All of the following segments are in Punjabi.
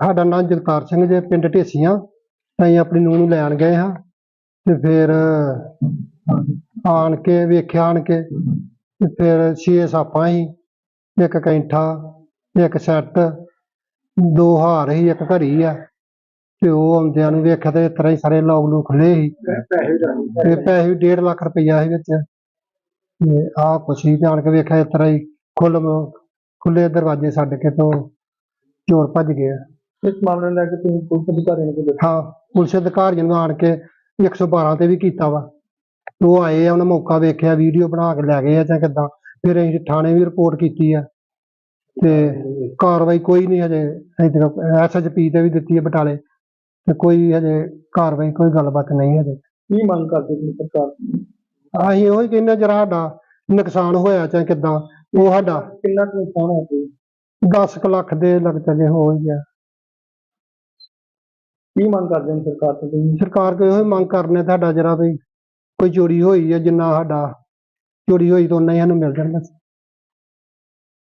ਸਾਡਾ ਨਾਮ ਜਗਤਾਰ ਸਿੰਘ ਜੇ, ਪਿੰਡ ਢੇਸੀਆਂ। ਅਸੀਂ ਆਪਣੀ ਨੂੰਹ ਨੂੰ ਲੈਣ ਗਏ ਹਾਂ ਤੇ ਫਿਰ ਆਣ ਕੇ ਵੇਖਿਆ, ਆਣ ਕੇ ਤੇ ਫਿਰ ਛੇ ਸਾਪਾਂ ਹੀ ਇੱਕ ਕੈਂਠਾ, ਇੱਕ ਸੈੱਟ, ਦੋ ਹਾਰ ਹੀ ਇੱਕ ਘੜੀ ਆ। ਤੇ ਉਹ ਆਉਂਦਿਆਂ ਨੂੰ ਵੇਖਿਆ ਤੇ ਇਸ ਤਰ੍ਹਾਂ ਹੀ ਸਾਰੇ ਲੋਕ ਨੂੰ ਖੁੱਲੇ ਸੀ। ਤੇ ਪੈਸੇ ਵੀ 1.5 ਲੱਖ ਰੁਪਈਆ ਸੀ ਵਿੱਚ। ਤੇ ਆਹ ਕੁਛ ਹੀ ਜਾਣ ਕੇ ਵੇਖਿਆ ਇਸ ਤਰ੍ਹਾਂ ਹੀ ਖੁੱਲ ਖੁੱਲੇ ਦਰਵਾਜ਼ੇ ਛੱਡ ਕੇ ਤੋਂ ਚੋਰ ਭੱਜ ਗਏ ਇਸ ਮਾਮਲੇ ਨੂੰ ਲੈ ਕੇ ਤੁਸੀਂ ਪੁਲਿਸ ਅਧਿਕਾਰੀਆਂ ਨੂੰ ਕੀ ਦੱਸਿਆ ਹਾਂ ਪੁਲਿਸ ਅਧਿਕਾਰੀਆਂ ਨੂੰ ਆਣ ਕੇ 112 ਤੇ ਵੀ ਕੀਤਾ ਵਾ। ਉਹ ਆਏ ਆ ਉਹਨਾਂ ਮੌਕਾ ਵੇਖਿਆ ਵੀਡੀਓ ਬਣਾ ਕੇ ਲੈ ਗਏ ਆ ਜਾਂ ਕਿੱਦਾਂ। ਫਿਰ ਅਸੀਂ ਥਾਣੇ ਵੀ ਰਿਪੋਰਟ ਕੀਤੀ ਆ। ਤੇ ਕਾਰਵਾਈ ਕੋਈ ਨਹੀਂ ਹਜੇ ਐਸਐਚਪੀ ਤੇ ਵੀ ਦਿੱਤੀ ਹੈ ਬਟਾਲੇ। ਤੇ ਕੋਈ ਹਜੇ ਕਾਰਵਾਈ ਕੋਈ ਗੱਲਬਾਤ ਨਹੀਂ ਹਜੇ। ਕੀ ਮੰਗ ਕਰਦੇ ਤੁਸੀਂ ਸਰਕਾਰ? ਅਸੀਂ ਉਹੀ ਕਹਿੰਦੇ ਜਰਾ ਸਾਡਾ ਨੁਕਸਾਨ ਹੋਇਆ ਚਾਹੇ ਕਿੱਦਾਂ ਉਹ ਸਾਡਾ ਕਿੰਨਾ ਕੁ ਨੁਕਸਾਨ ਹੋਇਆ ਜੀ 10 ਕੁ ਲੱਖ ਦੇ ਲੱਗ ਚੱਲੇ ਹੀ ਗਿਆ। ਕੀ ਮੰਗ ਕਰਦੇ ਹੋ ਸਰਕਾਰ ਤੋਂ ਤੁਸੀਂ? ਸਰਕਾਰ ਕੋਲ ਇਹੋ ਮੰਗ ਕਰਨੇ ਤੁਹਾਡਾ ਜਰਾ ਵੀ ਕੋਈ ਚੋਰੀ ਹੋਈ ਹੈ ਜਿੰਨਾ ਸਾਡਾ ਚੋਰੀ ਹੋਈ ਤਾਂ ਉਹਨਾਂ ਹੀ ਸਾਨੂੰ ਮਿਲ ਜਾਣ ਬਸ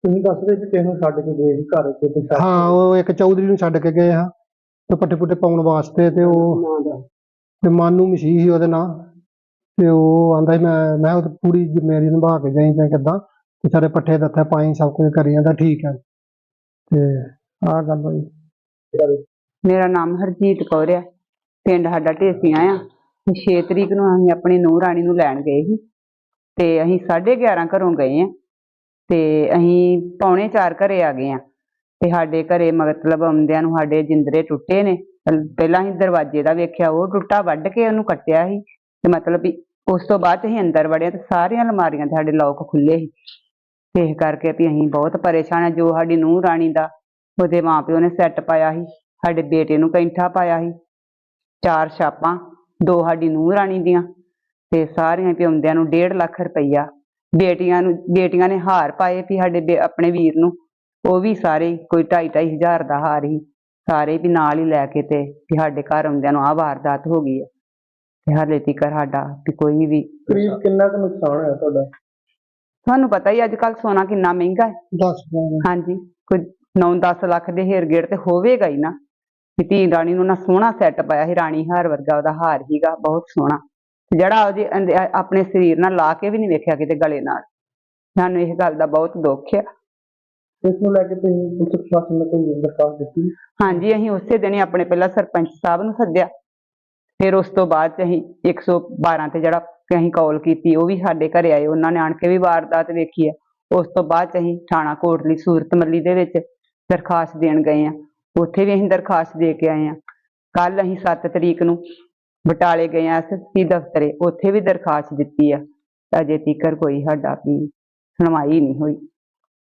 ਤੁਸੀਂ ਦੱਸ ਰਹੇ ਸੀ ਕਿਸੇ ਨੂੰ ਛੱਡ ਕੇ ਗਏ ਸੀ ਘਰ ਤੇ ਤੇ ਛੱਡ ਹਾਂ ਉਹ ਇੱਕ ਚੌਧਰੀ ਨੂੰ ਛੱਡ ਕੇ ਗਏ ਹਾਂ ਤੇ ਪੱਠੇ ਪੁੱਠੇ ਪਾਉਣ ਵਾਸਤੇ ਤੇ ਉਹ ਤੇ ਮਾਨੂ ਮਸੀਹ ਸੀ ਉਹਦੇ ਨਾਂ ਤੇ ਉਹ ਆਂਦਾ ਸੀ ਮੈਂ ਮੈਂ ਉਹ ਪੂਰੀ ਜ਼ਿੰਮੇਵਾਰੀ ਨਿਭਾ ਕੇ ਜਾਈ ਜਾਂ ਕਿੱਦਾਂ। ਤੇ ਸਾਰੇ ਪੱਠੇ ਦੱਥੇ ਪਾਈ ਸਭ ਕੁਝ ਕਰੀ ਜਾਂਦਾ ਠੀਕ ਹੈ ਤੇ ਆਹ ਗੱਲ ਹੋਈ। ਮੇਰਾ ਨਾਮ ਹਰਜੀਤ ਕੌਰ ਆ। ਪਿੰਡ ਸਾਡਾ ਢੇਸੀਆਂ ਆ। 6 ਤਰੀਕ ਨੂੰ ਅਸੀਂ ਆਪਣੀ ਨੂੰਹ ਰਾਣੀ ਨੂੰ ਲੈਣ ਗਏ ਸੀ। ਤੇ ਅਸੀਂ 11:30 ਘਰੋਂ ਗਏ ਆ। ਤੇ ਅਸੀਂ ਪੌਣੇ 4 ਘਰੇ ਆ ਗਏ ਆ। ਤੇ ਸਾਡੇ ਘਰੇ ਮਤਲਬ ਆਉਂਦਿਆਂ ਨੂੰ ਸਾਡੇ ਜਿੰਦਰੇ ਟੁੱਟੇ ਨੇ। ਪਹਿਲਾਂ ਅਸੀਂ ਦਰਵਾਜ਼ੇ ਦਾ ਵੇਖਿਆ, ਉਹ ਟੁੱਟਾ ਵੱਢ ਕੇ ਉਹਨੂੰ ਕੱਟਿਆ ਸੀ। ਤੇ ਮਤਲਬ ਵੀ ਉਸ ਤੋਂ ਬਾਅਦ ਅਸੀਂ ਅੰਦਰ ਵੜਿਆ ਤੇ ਸਾਰੀਆਂ ਅਲਮਾਰੀਆਂ ਤੇ ਸਾਡੇ ਲੋਕ ਖੁੱਲੇ ਸੀ। ਤੇ ਇਸ ਕਰਕੇ ਵੀ ਅਸੀਂ ਬਹੁਤ ਪਰੇਸ਼ਾਨ ਆ। ਜੋ ਸਾਡੀ ਨੂੰਹ ਰਾਣੀ ਦਾ ਉਹਦੇ ਮਾਪਿਓ ਨੇ ਸੈੱਟ ਪਾਇਆ ਸੀ। ਸਾਡੇ ਬੇਟੇ ਨੂੰ ਕੈਂਠਾ ਪਾਇਆ ਸੀ। ਚਾਰ ਛਾਪਾਂ ਦੋ ਸਾਡੀ ਨੂੰਹ ਰਾਣੀ ਦੀਆਂ ਤੇ ਸਾਰੀਆਂ ਪਿਉਂਦਿਆਂ ਨੂੰ 1.5 ਲੱਖ ਰੁਪਈਆ। ਬੇਟੀਆਂ ਨੂੰ ਬੇਟੀਆਂ ਨੇ ਹਾਰ ਪਾਏ ਵੀ ਸਾਡੇ ਆਪਣੇ ਵੀਰ ਨੂੰ। ਉਹ ਵੀ ਸਾਰੇ ਕੋਈ 2.5 ਹਜ਼ਾਰ ਦਾ ਹਾਰ ਹੀ ਸਾਰੇ ਵੀ ਨਾਲ ਹੀ ਲੈ ਕੇ ਤੇ ਵੀ ਸਾਡੇ ਘਰ ਆਉਂਦਿਆਂ ਨੂੰ ਆਹ ਵਾਰਦਾਤ ਹੋ ਗਈ ਹੈ ਤੇ ਹਾਲੇ ਤੀਕਰ ਸਾਡਾ ਵੀ ਕੋਈ ਵੀ ਕਰੀਬ ਕਿੰਨਾ ਕੁ ਨੁਕਸਾਨ ਹੋਇਆ ਤੁਹਾਡਾ? ਤੁਹਾਨੂੰ ਪਤਾ ਹੀ ਅੱਜ ਕੱਲ ਸੋਨਾ ਕਿੰਨਾ ਮਹਿੰਗਾ ਹੈ। 10 ਹਾਂਜੀ ਕੋਈ 9-10 ਲੱਖ ਦੇ ਹੇਰ ਗੇੜ ਤੇ ਹੋਵੇਗਾ ਹੀ ਨਾ। ਧੀ ਰਾਣੀ ਨੂੰ ਨਾ ਸੋਹਣਾ ਸੈੱਟ ਪਾਇਆ ਸੀ ਰਾਣੀ ਹਾਰ ਵਰਗਾ ਉਹਦਾ ਹਾਰ ਹੀਗਾ ਬਹੁਤ ਸੋਹਣਾ। ਜਿਹੜਾ ਉਹਦੇ ਆਪਣੇ ਸਰੀਰ ਨਾਲ ਲਾ ਕੇ ਵੀ ਨਹੀਂ ਵੇਖਿਆ ਕਿਤੇ ਗਲੇ ਨਾਲ। ਸਾਨੂੰ ਇਹ ਗੱਲ ਦਾ ਬਹੁਤ ਦੁੱਖ ਆ। ਇਸ ਨੂੰ ਲੈ ਕੇ ਤੁਸੀਂ ਪੁਲਿਸ ਪ੍ਰਸ਼ਾਸਨ ਨੂੰ ਕੋਈ ਦਰਖਾਸਤ ਦਿੱਤੀ? ਹਾਂਜੀ ਅਸੀਂ ਉਸੇ ਦਿਨ ਹੀ ਆਪਣੇ ਪਹਿਲਾਂ ਸਰਪੰਚ ਸਾਹਿਬ ਨੂੰ ਸੱਦਿਆ। ਫਿਰ ਉਸ ਤੋਂ ਬਾਅਦ ਚ ਅਸੀਂ 112 ਤੇ ਜਿਹੜਾ ਅਸੀਂ ਕਾਲ ਕੀਤੀ ਉਹ ਵੀ ਸਾਡੇ ਘਰੇ ਆਏ। ਉਹਨਾਂ ਨੇ ਆਣ ਕੇ ਵੀ ਵਾਰਦਾਤ ਵੇਖੀ ਆ। ਉਸ ਤੋਂ ਬਾਅਦ ਚ ਅਸੀਂ ਥਾਣਾ ਕੋਟਲੀ ਸੂਰਤ ਮੱਲੀ ਦੇ ਵਿੱਚ ਦਰਖਾਸਤ ਦੇਣ ਗਏ ਆ। ਉੱਥੇ ਵੀ ਅਸੀਂ ਦਰਖਾਸਤ ਦੇ ਕੇ ਆਏ ਆ ਕੱਲ ਅਸੀਂ 7 ਤਰੀਕ ਨੂੰ ਬਟਾਲੇ ਗਏ ਆ ਐਸਐਸਪੀ ਦਫ਼ਤਰੇ। ਉੱਥੇ ਵੀ ਦਰਖਾਸਤ ਦਿੱਤੀ ਆ। ਅਜੇ ਤੀਕਰ ਕੋਈ ਸਾਡਾ ਵੀ ਸੁਣਵਾਈ ਨਹੀਂ ਹੋਈ।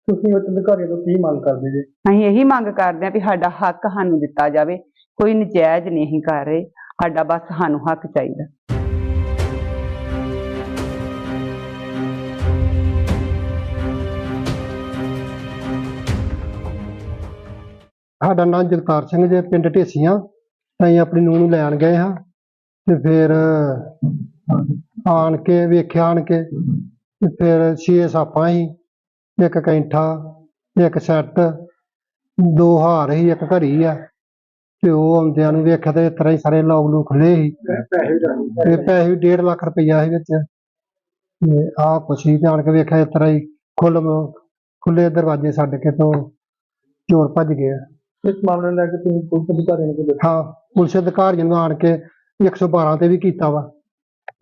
ਤੁਸੀਂ ਉੱਚ ਅਧਿਕਾਰੀਆਂ ਤੋਂ ਕੀ ਮੰਗ ਕਰਦੇ ਜੀ? ਅਸੀਂ ਇਹੀ ਮੰਗ ਕਰਦੇ ਹਾਂ ਵੀ ਸਾਡਾ ਹੱਕ ਸਾਨੂੰ ਦਿੱਤਾ ਜਾਵੇ। ਕੋਈ ਨਜਾਇਜ਼ ਨਹੀਂ ਕਰ ਰਹੇ। ਸਾਡਾ ਬਸ ਸਾਨੂੰ ਹੱਕ ਚਾਹੀਦਾ। ਸਾਡਾ ਨਾਮ ਜਗਤਾਰ ਸਿੰਘ ਜੇ, ਪਿੰਡ ਢੇਸੀਆਂ। ਅਸੀਂ ਆਪਣੀ ਨੂੰਹ ਨੂੰ ਲੈਣ ਗਏ ਹਾਂ ਤੇ ਫਿਰ ਆਣ ਕੇ ਵੇਖਿਆ, ਆਣ ਕੇ ਤੇ ਫਿਰ ਛੇ ਸਾਪਾਂ ਸੀ, ਇੱਕ ਕੈਂਠਾ, ਇੱਕ ਸੈੱਟ, ਦੋ ਹਾਰ ਸੀ, ਇੱਕ ਘੜੀ ਆ। ਤੇ ਉਹ ਆਉਂਦਿਆਂ ਨੂੰ ਵੇਖਿਆ ਤੇ ਇਸ ਤਰ੍ਹਾਂ ਹੀ ਸਾਰੇ ਲੋਕ ਨੂੰ ਖੁੱਲੇ ਸੀ। ਤੇ ਪੈਸੇ ਵੀ 1.5 ਲੱਖ ਰੁਪਈਆ ਸੀ ਵਿੱਚ। ਤੇ ਆਹ ਕੁਛ ਹੀ ਜਾਣ ਕੇ ਵੇਖਿਆ ਇਸ ਤਰ੍ਹਾਂ ਹੀ ਖੁੱਲ ਖੁੱਲੇ ਦਰਵਾਜ਼ੇ ਛੱਡ ਕੇ ਤੋਂ ਚੋਰ ਭੱਜ ਗਏ ਆ। ਇਸ ਮਾਮਲੇ ਨੂੰ ਲੈ ਕੇ ਤੁਸੀਂ ਪੁਲਿਸ ਅਧਿਕਾਰੀਆਂ ਨੂੰ ਕੀ ਦੱਸਿਆ ਹਾਂ ਪੁਲਿਸ ਅਧਿਕਾਰੀਆਂ ਨੂੰ ਆਣ ਕੇ 112 ਤੇ ਵੀ ਕੀਤਾ ਵਾ।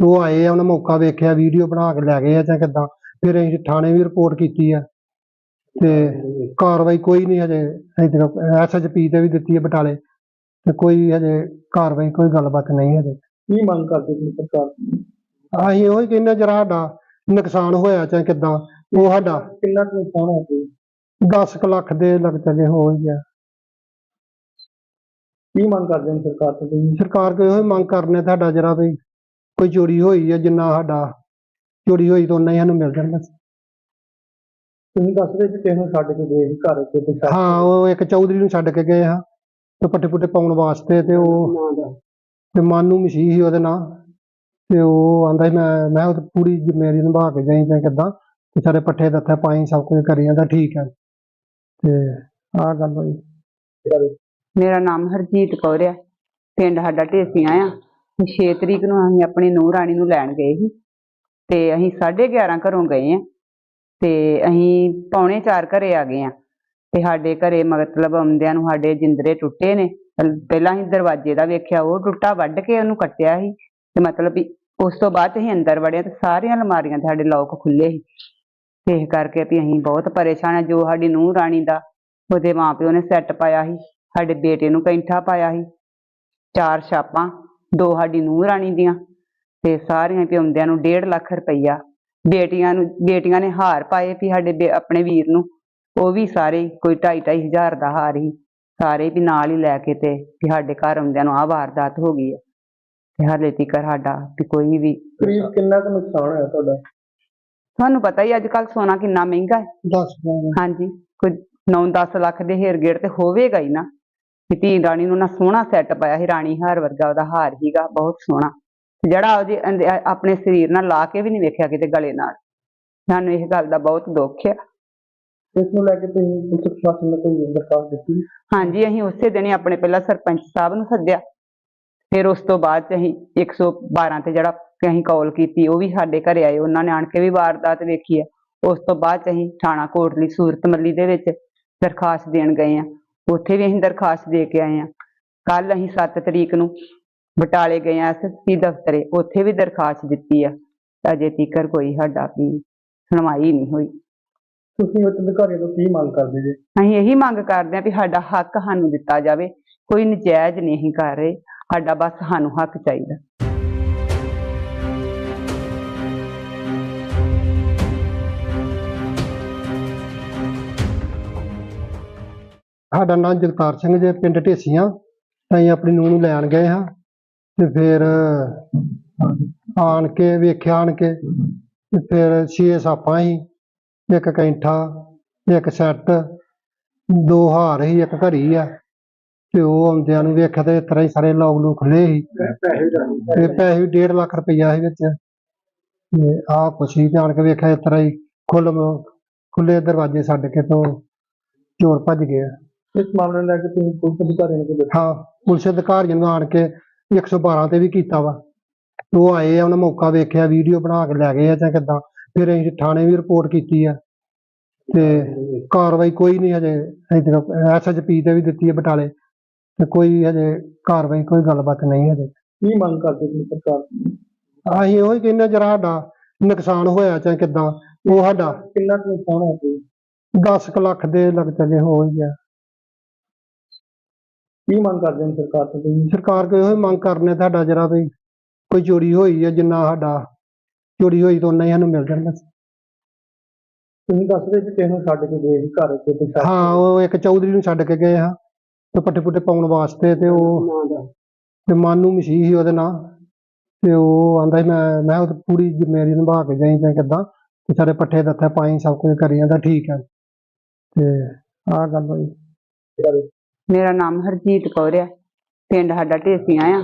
ਉਹ ਆਏ ਆ ਉਹਨਾਂ ਮੌਕਾ ਵੇਖਿਆ ਵੀਡੀਓ ਬਣਾ ਕੇ ਲੈ ਗਏ ਆ ਜਾਂ ਕਿੱਦਾਂ। ਫਿਰ ਅਸੀਂ ਥਾਣੇ ਵੀ ਰਿਪੋਰਟ ਕੀਤੀ ਆ। ਤੇ ਕਾਰਵਾਈ ਕੋਈ ਨਹੀਂ ਹਜੇ ਐਸਐਚਪੀ ਤੇ ਵੀ ਦਿੱਤੀ ਹੈ ਬਟਾਲੇ। ਤੇ ਕੋਈ ਹਜੇ ਕਾਰਵਾਈ ਕੋਈ ਗੱਲਬਾਤ ਨਹੀਂ ਹਜੇ। ਕੀ ਮੰਗ ਕਰਦੇ ਤੁਸੀਂ ਸਰਕਾਰ? ਅਸੀਂ ਉਹੀ ਕਹਿੰਦੇ ਜਰਾ ਸਾਡਾ ਨੁਕਸਾਨ ਹੋਇਆ ਚਾਹੇ ਕਿੱਦਾਂ ਉਹ ਸਾਡਾ ਕਿੰਨਾ ਨੁਕਸਾਨ ਹੋਇਆ ਜੀ 10 ਕੁ ਲੱਖ ਦੇ ਲੱਗ ਚੱਲੇ ਹੀ ਗਿਆ। ਕੀ ਮੰਗ ਕਰਦੇ ਹੋ ਸਰਕਾਰ ਤੋਂ ਤੁਸੀਂ? ਸਰਕਾਰ ਕੋਲ ਇਹੋ ਮੰਗ ਕਰਨੇ ਤੁਹਾਡਾ ਜਰਾ ਵੀ ਕੋਈ ਚੋਰੀ ਹੋਈ ਹੈ ਜਿੰਨਾ ਸਾਡਾ ਚੋਰੀ ਹੋਈ ਤਾਂ ਉਹਨਾਂ ਹੀ ਸਾਨੂੰ ਮਿਲ ਜਾਣ ਬਸ। ਤੁਸੀਂ ਦੱਸ ਰਹੇ ਕਿਸੇ ਨੂੰ ਛੱਡ ਕੇ ਗਏ ਸੀ ਘਰ ਤੇ ਤੇ ਛੱਡ ਹਾਂ ਉਹ ਇੱਕ ਚੌਧਰੀ ਨੂੰ ਛੱਡ ਕੇ ਗਏ ਹਾਂ ਤੇ ਪੱਠੇ ਪੁੱਠੇ ਪਾਉਣ ਵਾਸਤੇ ਤੇ ਉਹ ਤੇ ਮਾਨੂ ਮਸੀਹ ਸੀ ਉਹਦੇ ਨਾਂ। ਤੇ ਉਹ ਆਂਦਾ ਸੀ ਮੈਂ ਮੈਂ ਉਹ ਪੂਰੀ ਜ਼ਿੰਮੇਵਾਰੀ ਨਿਭਾ ਕੇ ਜਾਈ ਜਾਂ ਕਿੱਦਾਂ? ਤੇ ਸਾਰੇ ਪੱਠੇ ਦੱਥੇ ਪਾਈ ਸਭ ਕੁਝ ਕਰੀ ਜਾਂਦਾ ਠੀਕ ਹੈ ਤੇ ਆਹ ਗੱਲ ਹੋਈ। ਮੇਰਾ ਨਾਮ ਹਰਜੀਤ ਕੌਰ ਆ। ਪਿੰਡ ਸਾਡਾ ਢੇਸੀਆਂ ਆ। 6 ਤਰੀਕ ਨੂੰ ਅਸੀਂ ਆਪਣੀ ਨੂੰਹ ਰਾਣੀ ਨੂੰ ਲੈਣ ਗਏ ਸੀ। ਤੇ ਅਸੀਂ 11:30 ਘਰੋਂ ਗਏ ਆ। ਤੇ ਅਸੀਂ ਪੌਣੇ 4 ਘਰੇ ਆ ਗਏ ਆ। ਤੇ ਸਾਡੇ ਘਰੇ ਮਤਲਬ ਆਉਂਦਿਆਂ ਨੂੰ ਸਾਡੇ ਜਿੰਦਰੇ ਟੁੱਟੇ ਨੇ। ਪਹਿਲਾਂ ਅਸੀਂ ਦਰਵਾਜ਼ੇ ਦਾ ਵੇਖਿਆ, ਉਹ ਟੁੱਟਾ ਵੱਢ ਕੇ ਉਹਨੂੰ ਕੱਟਿਆ ਸੀ। ਤੇ ਮਤਲਬ ਵੀ ਉਸ ਤੋਂ ਬਾਅਦ ਅਸੀਂ ਅੰਦਰ ਵੜਿਆ ਤੇ ਸਾਰੀਆਂ ਅਲਮਾਰੀਆਂ ਤੇ ਸਾਡੇ ਲੋਕ ਖੁੱਲੇ ਸੀ। ਇਸ ਕਰਕੇ ਵੀ ਅਸੀਂ ਬਹੁਤ ਪਰੇਸ਼ਾਨ ਆ। ਜੋ ਸਾਡੀ ਨੂੰਹ ਰਾਣੀ ਦਾ ਉਹਦੇ ਮਾਪਿਓ ਨੇ ਸੈੱਟ ਪਾਇਆ ਸੀ। ਸਾਡੇ ਬੇਟੇ ਨੂੰ ਕੈਂਠਾ ਪਾਇਆ ਸੀ। ਚਾਰ ਛਾਪਾਂ ਦੋ ਸਾਡੀ ਨੂੰਹ ਰਾਣੀ ਦੀਆਂ ਤੇ ਸਾਰੀਆਂ ਪਿਉਂਦਿਆਂ ਨੂੰ 1.5 ਲੱਖ ਰੁਪਈਆ। ਬੇਟੀਆਂ ਨੂੰ ਬੇਟੀਆਂ ਨੇ ਹਾਰ ਪਾਏ ਵੀ ਸਾਡੇ ਆਪਣੇ ਵੀਰ ਨੂੰ। ਉਹ ਵੀ ਸਾਰੇ ਕੋਈ 2.5 ਹਜ਼ਾਰ ਦਾ ਹਾਰ ਹੀ ਸਾਰੇ ਵੀ ਨਾਲ ਹੀ ਲੈ ਕੇ ਤੇ ਵੀ ਸਾਡੇ ਘਰ ਆਉਂਦਿਆਂ ਨੂੰ ਆਹ ਵਾਰਦਾਤ ਹੋ ਗਈ ਹੈ ਤੇ ਹਾਲੇ ਤੀਕਰ ਸਾਡਾ ਵੀ ਕੋਈ ਵੀ ਕਰੀਬ ਕਿੰਨਾ ਕੁ ਨੁਕਸਾਨ ਹੋਇਆ ਤੁਹਾਡਾ? ਤੁਹਾਨੂੰ ਪਤਾ ਹੀ ਅੱਜ ਕੱਲ ਸੋਨਾ ਕਿੰਨਾ ਮਹਿੰਗਾ ਹੈ। ਹਾਂਜੀ ਕੋਈ 9-10 ਲੱਖ ਦੇ ਹੇਰ ਗੇੜ ਤੇ ਹੋਵੇਗਾ ਹੀ ਨਾ। ਕਿ ਧੀ ਰਾਣੀ ਨੂੰ ਨਾ ਸੋਹਣਾ ਸੈੱਟ ਪਾਇਆ ਸੀ ਰਾਣੀ ਹਾਰ ਵਰਗਾ ਉਹਦਾ ਹਾਰ ਹੀਗਾ ਬਹੁਤ ਸੋਹਣਾ। ਜਿਹੜਾ ਉਹਦੇ ਆਪਣੇ ਸਰੀਰ ਨਾਲ ਲਾ ਕੇ ਵੀ ਨਹੀਂ ਵੇਖਿਆ ਕਿਤੇ ਗਲੇ ਨਾਲ। ਸਾਨੂੰ ਇਸ ਗੱਲ ਦਾ ਬਹੁਤ ਦੁੱਖ ਆ। ਇਸ ਨੂੰ ਲੈ ਕੇ ਤੁਸੀਂ ਪੁਲਿਸ ਪ੍ਰਸ਼ਾਸਨ ਨੂੰ ਕੋਈ ਦਰਖਾਸਤ ਦਿੱਤੀ? ਹਾਂਜੀ ਅਸੀਂ ਉਸੇ ਦਿਨ ਹੀ ਆਪਣੇ ਪਹਿਲਾਂ ਸਰਪੰਚ ਸਾਹਿਬ ਨੂੰ ਸੱਦਿਆ। ਫਿਰ ਉਸ ਤੋਂ ਬਾਅਦ ਚ ਅਸੀਂ 112 ਤੇ ਜਿਹੜਾ ਅਸੀਂ ਕਾਲ ਕੀਤੀ ਉਹ ਵੀ ਸਾਡੇ ਘਰੇ ਆਏ। ਉਹਨਾਂ ਨੇ ਆਣ ਕੇ ਵੀ ਵਾਰਦਾਤ ਵੇਖੀ ਹੈ ਉਸ ਤੋਂ ਬਾਅਦ ਚ ਅਸੀਂ ਥਾਣਾ ਕੋਟਲੀ ਸੂਰਤ ਮੱਲੀ ਦੇ ਵਿੱਚ ਦਰਖਾਸਤ ਦੇਣ ਗਏ ਆ। ਉੱਥੇ ਵੀ ਅਸੀਂ ਦਰਖਾਸਤ ਦੇ ਕੇ ਆਏ ਆ ਕੱਲ ਅਸੀਂ 7 ਤਰੀਕ ਨੂੰ ਬਟਾਲੇ ਗਏ ਆ ਐਸਐਸਪੀ ਦਫ਼ਤਰੇ। ਉੱਥੇ ਵੀ ਦਰਖਾਸਤ ਦਿੱਤੀ ਆ। ਅਜੇ ਤੀਕਰ ਕੋਈ ਸਾਡਾ ਵੀ ਸੁਣਵਾਈ ਨਹੀਂ ਹੋਈ। ਤੁਸੀਂ ਉੱਚ ਅਧਿਕਾਰੀਆਂ ਤੋਂ ਕੀ ਮੰਗ ਕਰਦੇ ਜੇ? ਅਸੀਂ ਇਹੀ ਮੰਗ ਕਰਦੇ ਹਾਂ ਵੀ ਸਾਡਾ ਹੱਕ ਸਾਨੂੰ ਦਿੱਤਾ ਜਾਵੇ। ਕੋਈ ਨਜਾਇਜ਼ ਨਹੀਂ ਕਰ ਰਹੇ। ਸਾਡਾ ਬਸ ਸਾਨੂੰ ਹੱਕ ਚਾਹੀਦਾ। ਸਾਡਾ ਨਾਮ ਜਗਤਾਰ ਸਿੰਘ ਜੇ, ਪਿੰਡ ਢੇਸੀਆਂ। ਅਸੀਂ ਆਪਣੀ ਨੂੰਹ ਨੂੰ ਲੈਣ ਗਏ ਹਾਂ ਤੇ ਫਿਰ ਆਣ ਕੇ ਵੇਖਿਆ, ਆਣ ਕੇ ਤੇ ਫਿਰ ਛੇ ਸਾਪਾਂ ਹੀ ਇੱਕ ਕੈਂਠਾ, ਇੱਕ ਸੈੱਟ, ਦੋ ਹਾਰ ਹੀ ਇੱਕ ਘੜੀ ਆ। ਤੇ ਉਹ ਆਉਂਦਿਆਂ ਨੂੰ ਵੇਖਿਆ ਤੇ ਇਸ ਤਰ੍ਹਾਂ ਹੀ ਸਾਰੇ ਲੋਕ ਨੂੰ ਖੁੱਲੇ ਸੀ। ਤੇ ਪੈਸੇ ਵੀ 1.5 ਲੱਖ ਰੁਪਈਆ ਸੀ ਵਿੱਚ। ਤੇ ਆਹ ਕੁਛ ਹੀ ਜਾਣ ਕੇ ਵੇਖਿਆ, ਇਸ ਤਰ੍ਹਾਂ ਹੀ ਖੁੱਲ ਖੁੱਲੇ ਦਰਵਾਜ਼ੇ ਛੱਡ ਕੇ ਤੋਂ ਚੋਰ ਭੱਜ ਗਏ ਇਸ ਮਾਮਲੇ ਨੂੰ ਲੈ ਕੇ ਤੁਸੀਂ ਪੁਲਿਸ ਅਧਿਕਾਰੀਆਂ ਨੂੰ ਦੱਸਿਆ? ਹਾਂ ਪੁਲਿਸ ਅਧਿਕਾਰੀਆਂ ਨੂੰ ਆਣ ਕੇ 112 ਤੇ ਵੀ ਕੀਤਾ ਵਾ। ਉਹ ਆਏ ਆ ਉਹਨਾਂ ਮੌਕਾ ਵੇਖਿਆ ਵੀਡੀਓ ਬਣਾ ਕੇ ਲੈ ਗਏ ਆ ਜਾਂ ਕਿੱਦਾਂ। ਫਿਰ ਅਸੀਂ ਥਾਣੇ ਵੀ ਰਿਪੋਰਟ ਕੀਤੀ ਆ। ਤੇ ਕਾਰਵਾਈ ਕੋਈ ਨਹੀਂ ਹਜੇ ਐਸਐਚਪੀ ਤੇ ਵੀ ਦਿੱਤੀ ਹੈ ਬਟਾਲੇ। ਤੇ ਕੋਈ ਹਜੇ ਕਾਰਵਾਈ ਕੋਈ ਗੱਲਬਾਤ ਨਹੀਂ ਹਜੇ। ਕੀ ਮੰਗ ਕਰਦੇ ਤੁਸੀਂ ਸਰਕਾਰ ਤੋਂ? ਅਸੀਂ ਉਹੀ ਕਹਿੰਦੇ ਜਰਾ ਸਾਡਾ ਨੁਕਸਾਨ ਹੋਇਆ ਚਾਹੇ ਕਿੱਦਾਂ ਉਹ ਸਾਡਾ ਕਿੰਨਾ ਕੁ ਨੁਕਸਾਨ ਹੋਇਆ ਜੀ 10 ਕੁ ਲੱਖ ਦੇ ਲੱਗ ਚੱਲੇ ਹੋ ਹੀ ਗਿਆ। ਕੀ ਮੰਗ ਕਰਦੇ ਹੋ ਸਰਕਾਰ ਤੋਂ ਤੁਸੀਂ? ਸਰਕਾਰ ਕੋਲ ਇਹੋ ਹੀ ਮੰਗ ਕਰਨੇ ਤੁਹਾਡਾ ਜਰਾ ਵੀ ਕੋਈ ਚੋਰੀ ਹੋਈ ਹੈ ਜਿੰਨਾ ਸਾਡਾ ਚੋਰੀ ਹੋਈ ਤਾਂ ਉਨਾ ਹੀ ਸਾਨੂੰ ਮਿਲ ਜਾਣ ਬਸ। ਤੁਸੀਂ ਦੱਸ ਰਹੇ ਕਿ ਕਿਸੇ ਨੂੰ ਛੱਡ ਕੇ ਗਏ ਸੀ ਘਰ ਤੇ ਤੇ ਛੱਡ ਹਾਂ ਉਹ ਇੱਕ ਚੌਧਰੀ ਨੂੰ ਛੱਡ ਕੇ ਗਏ ਹਾਂ ਤੇ ਪੱਠੇ ਪੁੱਠੇ ਪਾਉਣ ਵਾਸਤੇ ਤੇ ਉਹ ਤੇ ਮਾਨੂ ਮਸੀਹ ਸੀ ਉਹਦੇ ਨਾਂ ਤੇ ਉਹ ਆਂਦਾ ਸੀ ਮੈਂ ਮੈਂ ਉਹ ਪੂਰੀ ਜ਼ਿੰਮੇਵਾਰੀ ਨਿਭਾ ਕੇ ਜਾਈ ਜਾਂ ਕਿੱਦਾਂ ਤੇ ਸਾਰੇ ਪੱਠੇ ਦੱਥੇ ਪਾਈ ਸਭ ਕੁਝ ਕਰੀ ਜਾਂਦਾ ਠੀਕ ਹੈ। ਤੇ ਆਹ ਗੱਲ ਹੋਈ। ਮੇਰਾ ਨਾਮ ਹਰਜੀਤ ਕੌਰ ਆ। ਪਿੰਡ ਸਾਡਾ ਢੇਸੀਆਂ ਆ।